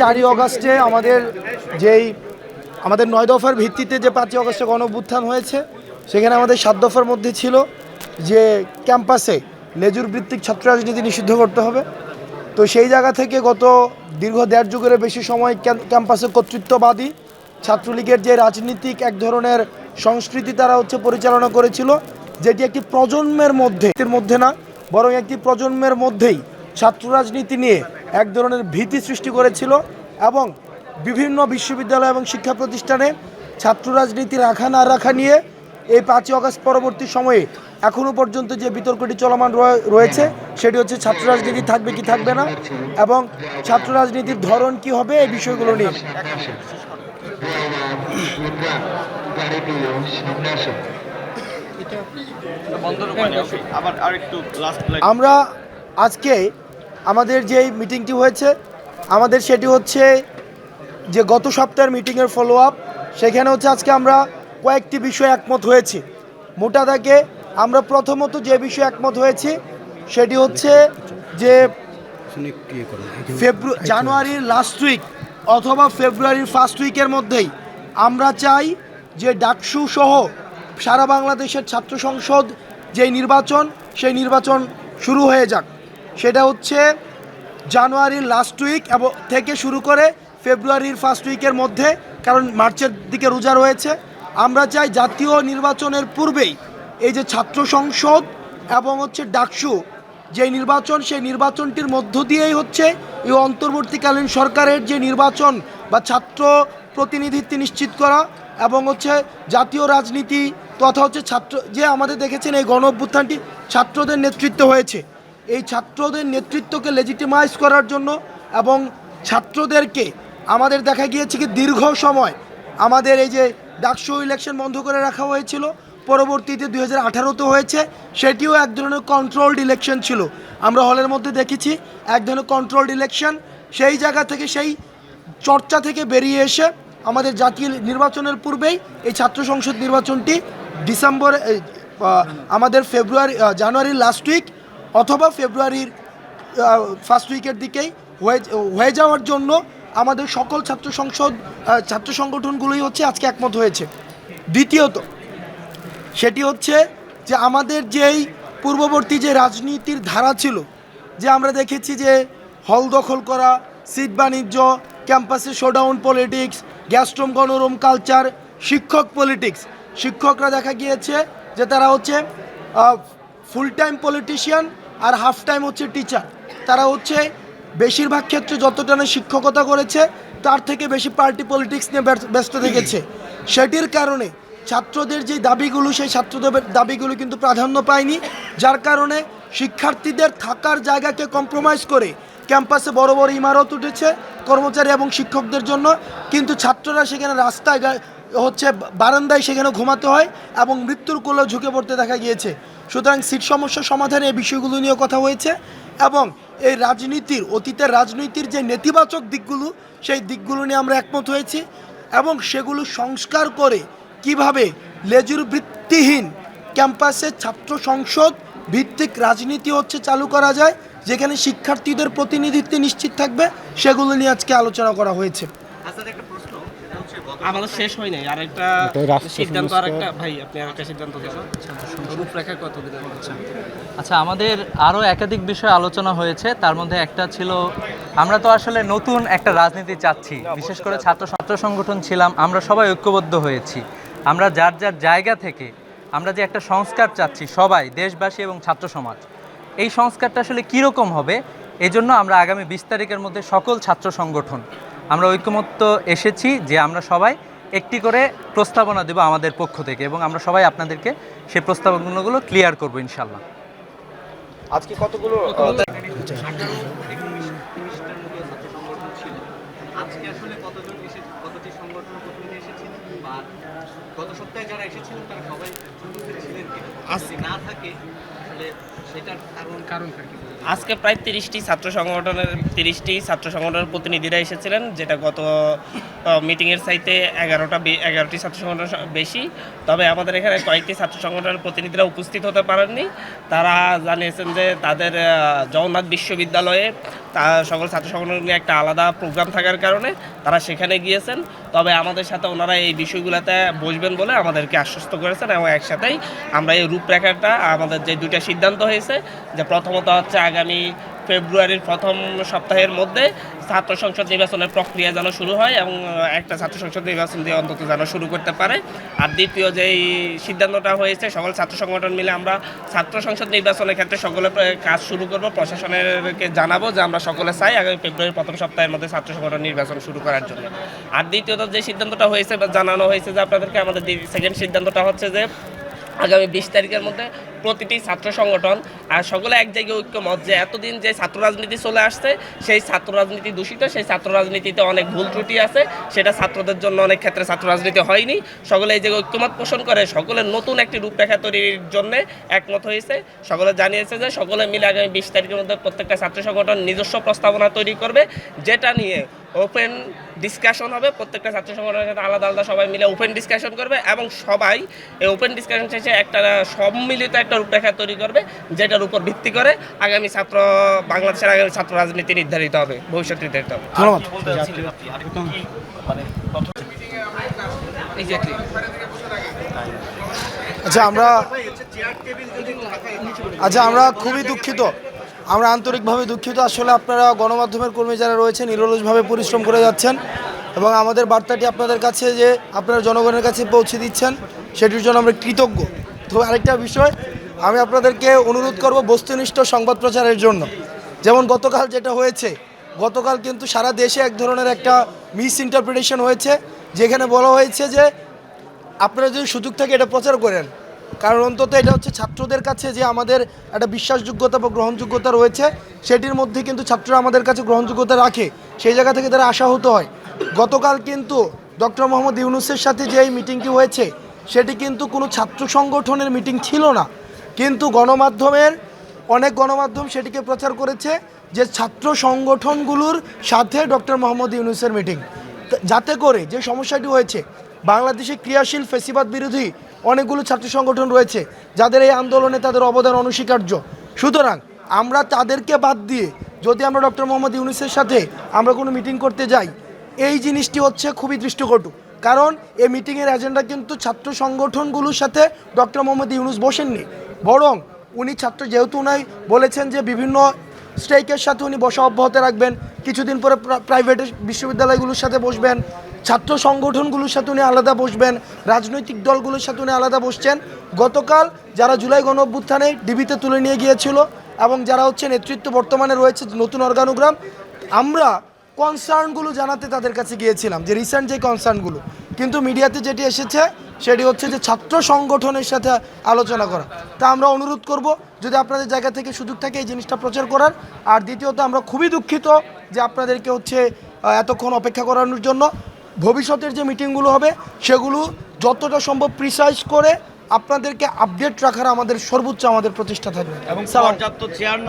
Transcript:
চারই অগাস্টে আমাদের যেই, আমাদের নয় দফার ভিত্তিতে যে পাঁচই অগস্টে গণ অভ্যুত্থান হয়েছে, সেখানে আমাদের সাত দফার মধ্যে ছিল যে ক্যাম্পাসে লেজুর ভিত্তিক ছাত্র রাজনীতি নিষিদ্ধ করতে হবে। তো সেই জায়গা থেকে গত দীর্ঘ দেড় যুগের বেশি সময় ক্যাম্পাসে কর্তৃত্ববাদী ছাত্রলীগের যে রাজনীতিক এক ধরনের সংস্কৃতি তারা হচ্ছে পরিচালনা করেছিল, যেটি একটি প্রজন্মের মধ্যে মধ্যে না, বরং একটি প্রজন্মের মধ্যেই ছাত্র রাজনীতি নিয়ে এক ধরনের ভীতি সৃষ্টি করেছিল এবং বিভিন্ন বিশ্ববিদ্যালয় এবং শিক্ষা প্রতিষ্ঠানে ছাত্র রাজনীতি রাখা না রাখা নিয়ে এই পাঁচই অগস্ট পরবর্তী সময়ে এখনও পর্যন্ত যে বিতর্কটি চলমান রয়ে- রয়েছে সেটি হচ্ছে ছাত্র রাজনীতি থাকবে কি থাকবে না এবং ছাত্র রাজনীতির ধরন কি হবে এই বিষয়গুলো নিয়ে। আমরা আজকে আমাদের যেই মিটিংটি হয়েছে, আমাদের সেটি হচ্ছে যে গত সপ্তাহের মিটিংয়ের ফলো আপ সেখানে হচ্ছে আজকে আমরা কয়েকটি বিষয়ে একমত হয়েছি। মোটা দাগে আমরা প্রথমত যে বিষয়ে একমত হয়েছি, সেটি হচ্ছে যে ফেব্রু, জানুয়ারির লাস্ট উইক অথবা ফেব্রুয়ারির ফার্স্ট উইকের মধ্যেই আমরা চাই যে ডাকসু সহ সারা বাংলাদেশের ছাত্র সংসদ যেই নির্বাচন, সেই নির্বাচন শুরু হয়ে যাক। সেটা হচ্ছে জানুয়ারির লাস্ট উইক এবং থেকে শুরু করে ফেব্রুয়ারির ফার্স্ট উইকের মধ্যে, কারণ মার্চের দিকে রোজা রয়েছে। আমরা চাই জাতীয় নির্বাচনের পূর্বেই এই যে ছাত্র সংসদ এবং হচ্ছে ডাকসু যে নির্বাচন, সেই নির্বাচনটির মধ্য দিয়েই হচ্ছে এই অন্তর্বর্তীকালীন সরকারের যে নির্বাচন বা ছাত্র প্রতিনিধিত্ব নিশ্চিত করা এবং হচ্ছে জাতীয় রাজনীতি তথা হচ্ছে ছাত্র যে আমাদের দেখেছেন এই গণ অভ্যুত্থানটি ছাত্রদের নেতৃত্ব হয়েছে। এই ছাত্রদের নেতৃত্বকে লেজিটিমাইজ করার জন্য এবং ছাত্রদেরকে আমাদের দেখা গিয়েছে কি দীর্ঘ সময় আমাদের এই যে ডাকসু ইলেকশন বন্ধ করে রাখা হয়েছিল, পরবর্তীতে দুই হাজার আঠারোতে হয়েছে, সেটিও এক ধরনের কন্ট্রোলড ইলেকশন ছিল। আমরা হলের মধ্যে দেখেছি এক ধরনের কন্ট্রোলড ইলেকশন সেই জায়গা থেকে সেই চর্চা থেকে বেরিয়ে এসে আমাদের জাতীয় নির্বাচনের পূর্বেই এই ছাত্র সংসদ নির্বাচনটি ডিসেম্বর আমাদের ফেব্রুয়ারি জানুয়ারির লাস্ট উইক অথবা ফেব্রুয়ারির ফার্স্ট উইকের দিকেই হয়ে হয়ে যাওয়ার জন্য আমাদের সকল ছাত্র সংসদ ছাত্র সংগঠনগুলোই হচ্ছে আজকে একমত হয়েছে। দ্বিতীয়ত, সেটি হচ্ছে যে আমাদের যেই পূর্ববর্তী যে রাজনীতির ধারা ছিল, যে আমরা দেখেছি যে হল দখল করা, সিট বাণিজ্য, ক্যাম্পাসে শোডাউন পলিটিক্স গ্যাস্ট্রোম গণরম কালচার শিক্ষক পলিটিক্স শিক্ষকরা দেখা গিয়েছে যে তারা হচ্ছে ফুল টাইম পলিটিশিয়ান আর হাফ টাইম হচ্ছে টিচার তারা হচ্ছে বেশিরভাগ ক্ষেত্রে যতটা না শিক্ষকতা করেছে, তার থেকে বেশি পার্টি পলিটিক্স নিয়ে ব্যস্ত- থেকেছে। সেটির কারণে ছাত্রদের যে দাবিগুলো, সেই ছাত্রদের দাবিগুলো কিন্তু প্রাধান্য পায়নি। যার কারণে শিক্ষার্থীদের থাকার জায়গাকে কম্প্রোমাইজ করে ক্যাম্পাসে বড় বড় ইমারত উঠেছে কর্মচারী এবং শিক্ষকদের জন্য। কিন্তু ছাত্ররা সেখানে রাস্তায় হচ্ছে বারান্দায় সেখানে ঘুমাতে হয় এবং মৃত্যুর কোলে ঝুঁকে পড়তে দেখা গিয়েছে। সুতরাং সিট সমস্যা সমাধানে এই বিষয়গুলো নিয়ে কথা হয়েছে এবং এই রাজনীতির, অতীতের রাজনীতির যে নেতিবাচক দিকগুলো, সেই দিকগুলো নিয়ে আমরা একমত হয়েছি এবং সেগুলো সংস্কার করে কীভাবে লেজুর ভিত্তিহীন ক্যাম্পাসে ছাত্র সংসদ ভিত্তিক রাজনীতি হচ্ছে চালু করা যায়, যেখানে শিক্ষার্থীদের প্রতিনিধিত্ব নিশ্চিত থাকবে, সেগুলো নিয়ে আজকে আলোচনা করা হয়েছে। আমাদের শেষ হয় নাই। আর একটা সিদ্ধান্ত আর একটা ভাই আপনি আর একটা সিদ্ধান্ত দেন। রূপরেখা কত আচ্ছা আমাদের আরও একাধিক বিষয় আলোচনা হয়েছে। তার মধ্যে একটা ছিল আমরা তো আসলে নতুন একটা রাজনীতি চাচ্ছি। বিশেষ করে ছাত্র ছাত্র সংগঠন ছিলাম আমরা সবাই ঐক্যবদ্ধ হয়েছি। আমরা যার যার জায়গা থেকে আমরা যে একটা সংস্কার চাচ্ছি সবাই দেশবাসী এবং ছাত্র সমাজ এই সংস্কারটা আসলে কীরকম হবে? এজন্য আমরা আগামী বিশ তারিখের মধ্যে সকল ছাত্র সংগঠন আমরা ঐক্যমত্য এসেছি যে আমরা সবাই একটি করে প্রস্তাবনা দেব আমাদের পক্ষ থেকে এবং আমরা সবাই আপনাদেরকে সেই প্রস্তাবনাগুলো ক্লিয়ার করব ইনশাল্লাহ আজকে কতগুলো আজকে আসলে কতজন এসে কতটি সংগঠন প্রতিনিধি এসেছিলেন বা গত সপ্তাহে যারা এসেছিলেন তারা সবাই ছিলেন কি আজকে না থাকে আসলে সেটার কারণ কারণটা কি আজকে প্রায় তিরিশটি ছাত্র সংগঠনের, তিরিশটি ছাত্র সংগঠনের প্রতিনিধিরা এসেছিলেন, যেটা গত মিটিংয়ের চাইতে এগারোটা এগারোটি ছাত্র সংগঠন বেশি। তবে আমাদের এখানে কয়েকটি ছাত্র সংগঠনের প্রতিনিধিরা উপস্থিত হতে পারেননি। তারা জানিয়েছেন যে তাদের জগন্নাথ বিশ্ববিদ্যালয়ে তা, সকল ছাত্র সংগঠন নিয়ে একটা আলাদা প্রোগ্রাম থাকার কারণে তারা সেখানে গিয়েছেন। তবে আমাদের সাথে ওনারা এই বিষয়গুলোতে বসবেন বলে আমাদেরকে আশ্বস্ত করেছেন এবং একসাথেই আমরা এই রূপরেখাটা, আমাদের যে দুইটা সিদ্ধান্ত হয়েছে, যে প্রথমত হচ্ছে আগামী ফেব্রুয়ারির প্রথম সপ্তাহের মধ্যে ছাত্র সংসদ নির্বাচনের প্রক্রিয়া যেন শুরু হয় এবং একটা ছাত্র সংসদ নির্বাচন দিয়ে অন্তত যেন শুরু করতে পারে। আর দ্বিতীয় যেই সিদ্ধান্তটা হয়েছে, সকল ছাত্র সংগঠন মিলে আমরা ছাত্র সংসদ নির্বাচনের ক্ষেত্রে সকলে কাজ শুরু করব। প্রশাসনেরকে জানাব যে আমরা সকলে চাই আগামী ফেব্রুয়ারির প্রথম সপ্তাহের মধ্যে ছাত্র সংগঠন নির্বাচন শুরু করার জন্য। আর দ্বিতীয়ত যে সিদ্ধান্তটা হয়েছে বা জানানো হয়েছে যে আপনাদেরকে আমাদের সেকেন্ড সিদ্ধান্তটা হচ্ছে যে আগামী বিশ তারিখের মধ্যে প্রতিটি ছাত্র সংগঠন আর সকলে এক জায়গায় ঐক্যমত যে এতদিন যে ছাত্র রাজনীতি চলে আসছে, সেই ছাত্র রাজনীতি দূষিত, সেই ছাত্র রাজনীতিতে অনেক ভুল ত্রুটি আছে, সেটা ছাত্রদের জন্য অনেক ক্ষেত্রে ছাত্র রাজনীতি হয়নি। সকলে এই জায়গায় ঐক্যমত পোষণ করে সকলের নতুন একটি রূপরেখা তৈরির জন্য একমত হয়েছে। সকলে জানিয়েছে যে সকলে মিলে আগামী বিশ তারিখের মধ্যে প্রত্যেকটা ছাত্র সংগঠন নিজস্ব প্রস্তাবনা তৈরি করবে, যেটা নিয়ে ওপেন ডিসকাশন হবে। প্রত্যেকটা ছাত্র সংগঠনের সাথে আলাদা আলাদা সবাই মিলে ওপেন ডিসকাশন করবে এবং সবাই, এই ওপেন ডিসকাশন শেষে একটা সম্মিলিত একটা রূপরেখা তৈরি করবে যেটার উপর ভিত্তি করে আগামী ছাত্র বাংলাদেশের আগামী ছাত্র রাজনীতি নির্ধারিত হবে ভবিষ্যৎ নির্ধারিত হবে। ধন্যবাদ। আচ্ছা আমরা আচ্ছা আমরা খুবই দুঃখিত। আমরা আন্তরিকভাবে দুঃখিত। আসলে আপনারা গণমাধ্যমের কর্মী যারা রয়েছেন নিরলসভাবে পরিশ্রম করে যাচ্ছেন এবং আমাদের বার্তাটি আপনাদের কাছে যে আপনারা জনগণের কাছে পৌঁছে দিচ্ছেন সেটির জন্য আমরা কৃতজ্ঞ। তো আরেকটা বিষয় আমি আপনাদেরকে অনুরোধ করব বস্তুনিষ্ঠ সংবাদ প্রচারের জন্য। যেমন গতকাল যেটা হয়েছে, গতকাল কিন্তু সারা দেশে এক ধরনের একটা মিস ইন্টারপ্রিটেশন হয়েছে, যেখানে বলা হয়েছে যে আপনারা যদি সুযোগ থাকে এটা প্রচার করেন। কারণ অন্তত এটা হচ্ছে ছাত্রদের কাছে যে আমাদের একটা বিশ্বাসযোগ্যতা বা গ্রহণযোগ্যতা রয়েছে, সেটির মধ্যে কিন্তু ছাত্ররা আমাদের কাছে গ্রহণযোগ্যতা রাখে। সেই জায়গা থেকে তারা আশাহত হয়। গতকাল কিন্তু ডক্টর মোহাম্মদ ইউনুসের সাথে যে এই মিটিংটি হয়েছে, সেটি কিন্তু কোনো ছাত্র সংগঠনের মিটিং ছিল না। কিন্তু গণমাধ্যমের, অনেক গণমাধ্যম সেটিকে প্রচার করেছে যে ছাত্র সংগঠনগুলোর সাথে ডক্টর মোহাম্মদ ইউনুসের মিটিং। যাতে করে যে সমস্যাটি হয়েছে, বাংলাদেশে ক্রিয়াশীল ফেসিবাদ বিরোধী অনেকগুলো ছাত্র সংগঠন রয়েছে, যাদের এই আন্দোলনে তাদের অবদান অনস্বীকার্য। সুতরাং আমরা তাদেরকে বাদ দিয়ে যদি আমরা ডক্টর মোহাম্মদ ইউনুসের সাথে আমরা কোনো মিটিং করতে যাই, এই জিনিসটি হচ্ছে খুবই দৃষ্টিকটু। কারণ এই মিটিংয়ের এজেন্ডা কিন্তু ছাত্র সংগঠনগুলোর সাথে ডক্টর মোহাম্মদ ইউনুস বসেননি। বরং উনি ছাত্র যেহেতু উনি বলেছেন যে বিভিন্ন স্ট্রাইকের সাথে উনি বসা অব্যাহত রাখবেন। কিছুদিন পরে প্রাইভেট বিশ্ববিদ্যালয়গুলোর সাথে বসবেন। ছাত্র সংগঠনগুলোর সাথে উনি আলাদা বসবেন। রাজনৈতিক দলগুলোর সাথে উনি আলাদা বসছেন। গতকাল যারা জুলাই গণ অভ্যুত্থানে ডিবিতে তুলে নিয়ে গিয়েছিল এবং যারা হচ্ছে নেতৃত্ব বর্তমানে রয়েছে নতুন অর্গানোগ্রাম, আমরা কনসার্নগুলো জানাতে তাদের কাছে গিয়েছিলাম, যে রিসেন্ট যে কনসার্নগুলো কিন্তু মিডিয়াতে যেটি এসেছে সেটি হচ্ছে যে ছাত্র সংগঠনের সাথে আলোচনা করা। তা আমরা অনুরোধ করব যদি আপনাদের জায়গা থেকে সুযোগ থাকে এই জিনিসটা প্রচার করার। আর দ্বিতীয়ত আমরা খুবই দুঃখিত যে আপনাদেরকে হচ্ছে এতক্ষণ অপেক্ষা করানোর জন্য। ভবিষ্যতের যে মিটিংগুলো হবে সেগুলো যতটা সম্ভব প্রিসাইজ করে আপনাদেরকে আপডেট রাখার আমাদের সর্বোচ্চ আমাদের প্রচেষ্টা থাকবে। এবং পর্যাপ্ত চেয়ার